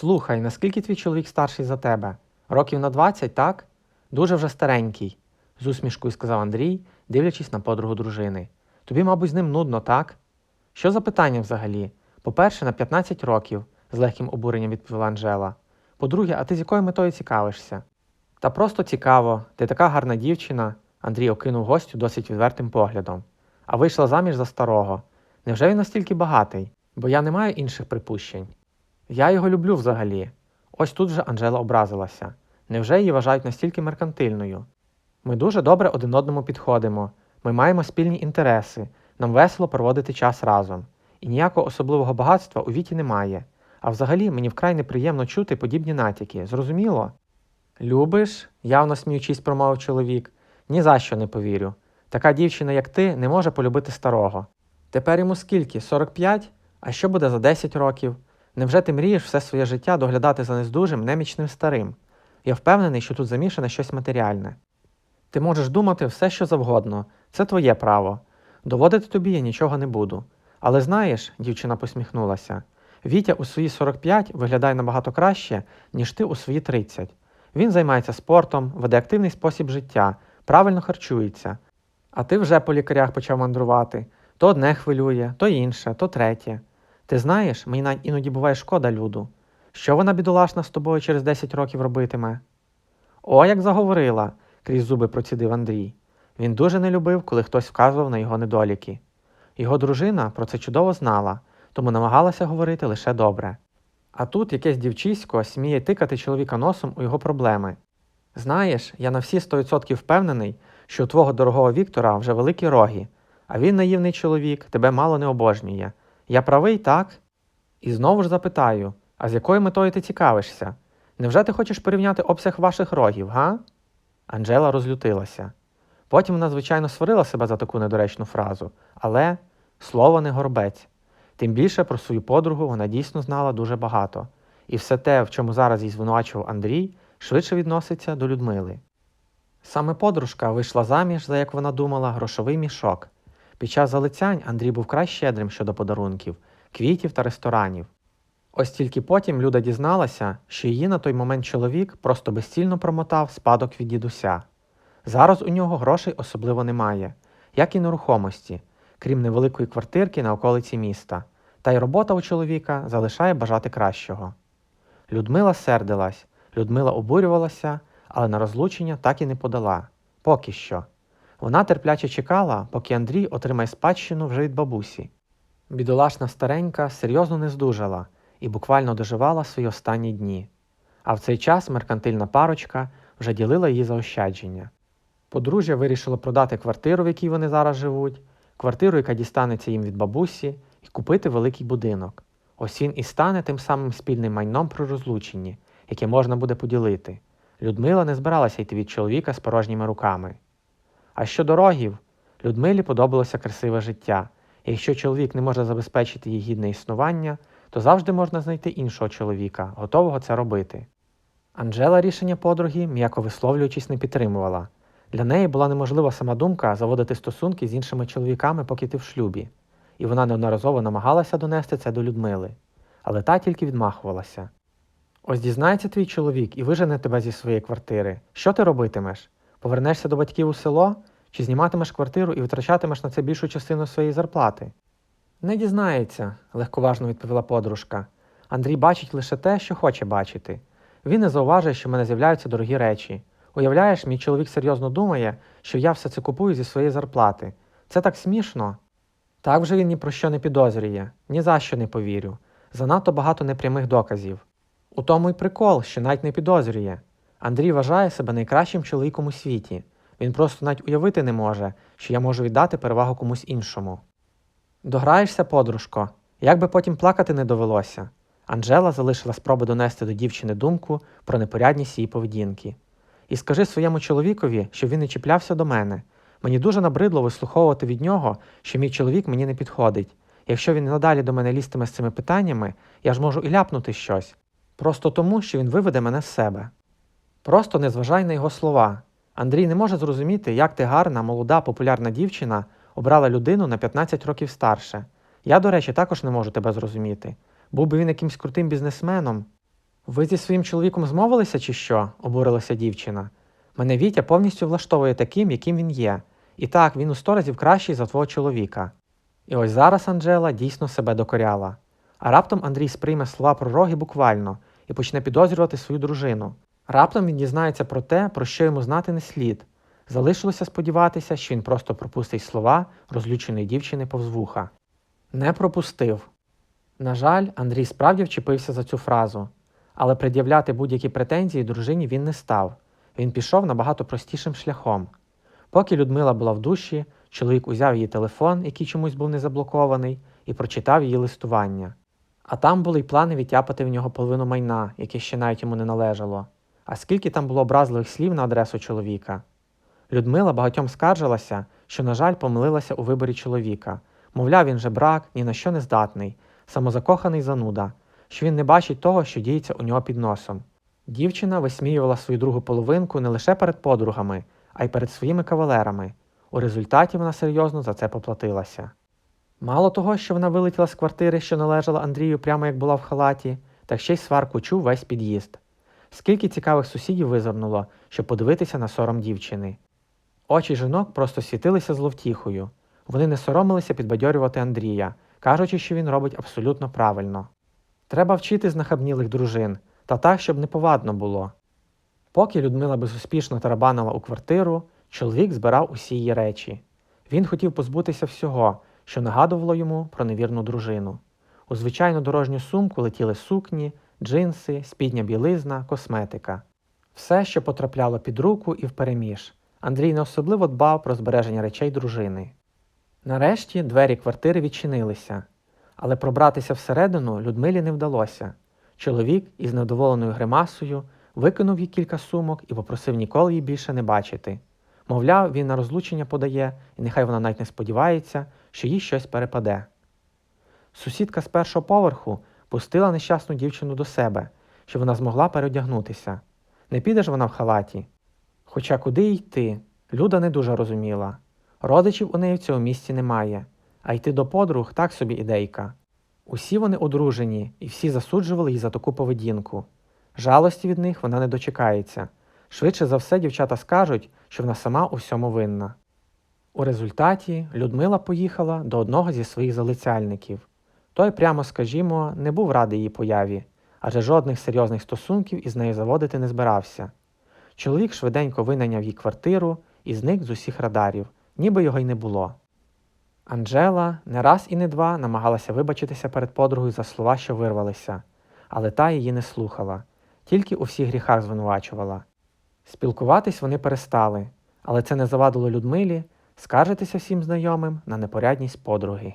Слухай, наскільки твій чоловік старший за тебе? Років на 20, так? Дуже вже старенький, з усмішкою сказав Андрій, дивлячись на подругу дружини. Тобі, мабуть, з ним нудно, так? Що за питання взагалі? По-перше, на 15 років, з легким обуренням відповіла Анжела. По-друге, а ти з якою метою цікавишся? Та просто цікаво, ти така гарна дівчина, Андрій окинув гостю досить відвертим поглядом. А вийшла заміж за старого. Невже він настільки багатий? Бо я не маю інших припущень. Я його люблю взагалі. Ось тут же Анжела образилася. Невже її вважають настільки меркантильною? Ми дуже добре один одному підходимо, ми маємо спільні інтереси, нам весело проводити час разом. І ніякого особливого багатства у віті немає. А взагалі мені вкрай неприємно чути подібні натяки, зрозуміло? Любиш? явно сміючись, промовив чоловік. Ні за що не повірю. Така дівчина, як ти, не може полюбити старого. Тепер йому скільки? 45? А що буде за 10 років? Невже ти мрієш все своє життя доглядати за нездужим, немічним старим? Я впевнений, що тут замішане щось матеріальне. Ти можеш думати все, що завгодно, це твоє право. Доводити тобі я нічого не буду. Але знаєш, дівчина посміхнулася, Вітя у свої 45 виглядає набагато краще, ніж ти у свої 30. Він займається спортом, веде активний спосіб життя, правильно харчується. А ти вже по лікарях почав мандрувати. То одне хвилює, то інше, то третє. Ти знаєш, мені іноді буває шкода люду. Що вона бідолашна з тобою через 10 років робитиме? О, як заговорила, крізь зуби процідив Андрій. Він дуже не любив, коли хтось вказував на його недоліки. Його дружина про це чудово знала, тому намагалася говорити лише добре. А тут якесь дівчисько сміє тикати чоловіка носом у його проблеми. Знаєш, я на всі 100% впевнений, що у твого дорогого Віктора вже великі роги, а він наївний чоловік, тебе мало не обожнює. Я правий, так? І знову ж запитаю: а з якою метою ти цікавишся? Невже ти хочеш порівняти обсяг ваших рогів, га? Анжела розлютилася. Потім вона, звичайно, сварила себе за таку недоречну фразу, але слово не горбець. Тим більше про свою подругу вона дійсно знала дуже багато, і все те, в чому зараз їй звинувачував Андрій, швидше відноситься до Людмили. Саме подружка вийшла заміж за, як вона думала, грошовий мішок. Під час залицянь Андрій був край щедрим щодо подарунків, квітів та ресторанів. Ось тільки потім Люда дізналася, що її на той момент чоловік просто безцільно промотав спадок від дідуся. Зараз у нього грошей особливо немає, як і нерухомості, крім невеликої квартирки на околиці міста, та й робота у чоловіка залишає бажати кращого. Людмила сердилась, Людмила обурювалася, але на розлучення так і не подала. Поки що. Вона терпляче чекала, поки Андрій отримає спадщину вже від бабусі. Бідолашна старенька серйозно не здужала і буквально доживала свої останні дні. А в цей час меркантильна парочка вже ділила її заощадження. Подружжя вирішило продати квартиру, в якій вони зараз живуть, квартиру, яка дістанеться їм від бабусі, і купити великий будинок. Ось він і стане тим самим спільним майном при розлученні, яке можна буде поділити. Людмила не збиралася йти від чоловіка з порожніми руками. А щодо рогів, Людмилі подобалося красиве життя, і якщо чоловік не може забезпечити їй гідне існування, то завжди можна знайти іншого чоловіка, готового це робити. Анжела рішення подруги, м'яко висловлюючись, не підтримувала. Для неї була неможлива сама думка заводити стосунки з іншими чоловіками, поки ти в шлюбі, і вона неодноразово намагалася донести це до Людмили, але та тільки відмахувалася. Ось дізнається твій чоловік і вижене тебе зі своєї квартири. Що ти робитимеш? Повернешся до батьків у село чи зніматимеш квартиру і витрачатимеш на це більшу частину своєї зарплати? Не дізнається, легковажно відповіла подружка. Андрій бачить лише те, що хоче бачити. Він не зауважує, що в мене з'являються дорогі речі. Уявляєш, мій чоловік серйозно думає, що я все це купую зі своєї зарплати. Це так смішно. Так вже він ні про що не підозрює, ні за що не повірю. Занадто багато непрямих доказів. У тому й прикол, що навіть не підозрює. Андрій вважає себе найкращим чоловіком у світі. Він просто навіть уявити не може, що я можу віддати перевагу комусь іншому. Дограєшся, подружко, як би потім плакати не довелося. Анжела залишила спроби донести до дівчини думку про непорядність її поведінки. І скажи своєму чоловікові, щоб він не чіплявся до мене. Мені дуже набридло вислуховувати від нього, що мій чоловік мені не підходить. Якщо він надалі до мене лізтиме з цими питаннями, я ж можу і ляпнути щось. Просто тому, що він виведе мене з себе. Просто не зважай на його слова. Андрій не може зрозуміти, як ти гарна, молода, популярна дівчина обрала людину на 15 років старше. Я, до речі, також не можу тебе зрозуміти. Був би він якимсь крутим бізнесменом. Ви зі своїм чоловіком змовилися чи що? обурилася дівчина. Мене Вітя повністю влаштовує таким, яким він є. І так, він у сто разів кращий за твого чоловіка. І ось зараз Анджела дійсно себе докоряла. А раптом Андрій сприйме слова пророги буквально і почне підозрювати свою дружину. Раптом він дізнається про те, про що йому знати не слід. Залишилося сподіватися, що він просто пропустить слова розлюченої дівчини повз вуха. Не пропустив. На жаль, Андрій справді вчепився за цю фразу, але пред'являти будь-які претензії дружині він не став. Він пішов набагато простішим шляхом. Поки Людмила була в душі, чоловік узяв її телефон, який чомусь був не заблокований, і прочитав її листування. А там були й плани відтяпати в нього половину майна, яке ще навіть йому не належало. А скільки там було образливих слів на адресу чоловіка. Людмила багатьом скаржилася, що, на жаль, помилилася у виборі чоловіка. Мовляв, він же брак, ні на що не здатний, самозакоханий зануда, що він не бачить того, що діється у нього під носом. Дівчина висміювала свою другу половинку не лише перед подругами, а й перед своїми кавалерами. У результаті вона серйозно за це поплатилася. Мало того, що вона вилетіла з квартири, що належала Андрію прямо як була в халаті, так ще й сварку чув весь під'їзд. Скільки цікавих сусідів визирнуло, щоб подивитися на сором дівчини. Очі жінок просто світилися зловтіхою. Вони не соромилися підбадьорювати Андрія, кажучи, що він робить абсолютно правильно. Треба вчити знахабнілих дружин, та так, щоб неповадно було. Поки Людмила безуспішно тарабанила у квартиру, чоловік збирав усі її речі. Він хотів позбутися всього, що нагадувало йому про невірну дружину. У звичайну дорожню сумку летіли сукні, джинси, спідня білизна, косметика. Все, що потрапляло під руку і впереміж. Андрій не особливо дбав про збереження речей дружини. Нарешті двері квартири відчинилися, але пробратися всередину Людмилі не вдалося. Чоловік із невдоволеною гримасою викинув їй кілька сумок і попросив ніколи її більше не бачити. Мовляв, він на розлучення подає, і нехай вона навіть не сподівається, що їй щось перепаде. Сусідка з першого поверху пустила нещасну дівчину до себе, щоб вона змогла переодягнутися. Не піде ж вона в халаті. Хоча куди йти, Люда не дуже розуміла. Родичів у неї в цьому місці немає, а йти до подруг так собі ідейка. Усі вони одружені, і всі засуджували її за таку поведінку. Жалості від них вона не дочекається. Швидше за все, дівчата скажуть, що вона сама у всьому винна. У результаті Людмила поїхала до одного зі своїх залицяльників. Той, прямо скажімо, не був радий її появі, адже жодних серйозних стосунків із нею заводити не збирався. Чоловік швиденько винайняв їй квартиру і зник з усіх радарів, ніби його й не було. Анжела не раз і не два намагалася вибачитися перед подругою за слова, що вирвалися, але та її не слухала, тільки у всіх гріхах звинувачувала. Спілкуватись вони перестали, але це не завадило Людмилі скаржитися всім знайомим на непорядність подруги.